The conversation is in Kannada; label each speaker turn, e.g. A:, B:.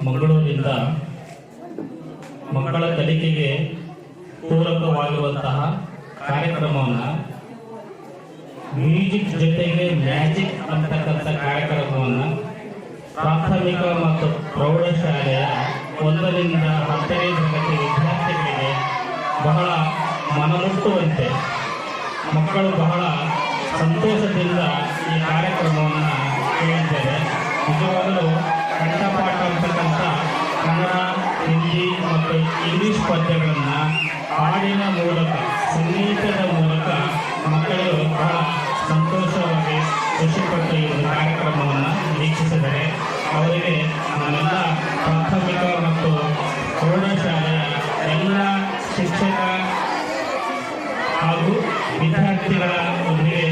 A: ಮಂಗಳೂರಿನಿಂದ ಮಕ್ಕಳ ಕಲಿಕೆಗೆ ಪೂರಕವಾಗಿರುವಂತಹ ಕಾರ್ಯಕ್ರಮವನ್ನು ಮ್ಯೂಸಿಕ್ ಜೊತೆಗೆ ಮ್ಯಾಜಿಕ್ ಅಂತಕ್ಕಂಥ ಕಾರ್ಯಕ್ರಮವನ್ನು ಪ್ರಾಥಮಿಕ ಮತ್ತು ಪ್ರೌಢಶಾಲೆಯ ಒಂದರಿಂದ ಹತ್ತನೇ ತರಗತಿ ವಿದ್ಯಾರ್ಥಿಗಳಿಗೆ ಬಹಳ ಮನಮುಟ್ಟುವಂತೆ ಮಕ್ಕಳು ಬಹಳ ಸಂತೋಷದಿಂದ ಈ ಕಾರ್ಯಕ್ರಮವನ್ನು ಮಕ್ಕಳು ಕಂಠಪಾಠ ಅಂತಕ್ಕಂಥ ಕನ್ನಡ, ಹಿಂದಿ ಮತ್ತು ಇಂಗ್ಲೀಷ್ ಪದ್ಯಗಳನ್ನು ಹಾಡಿನ ಮೂಲಕ, ಸಂಗೀತದ ಮೂಲಕ ಮಕ್ಕಳು ಬಹಳ ಸಂತೋಷವಾಗಿ ಖುಷಿಪಟ್ಟು ಈ ಒಂದು ಕಾರ್ಯಕ್ರಮವನ್ನು ವೀಕ್ಷಿಸಿದರೆ ಅವರಿಗೆ ನಮ್ಮೆಲ್ಲ ಪ್ರಾಥಮಿಕ ಮತ್ತು ಪ್ರೌಢಶಾಲೆಯ ಎಲ್ಲ ಶಿಕ್ಷಕ ಹಾಗೂ ವಿದ್ಯಾರ್ಥಿಗಳ ಒಂದಿಗೆ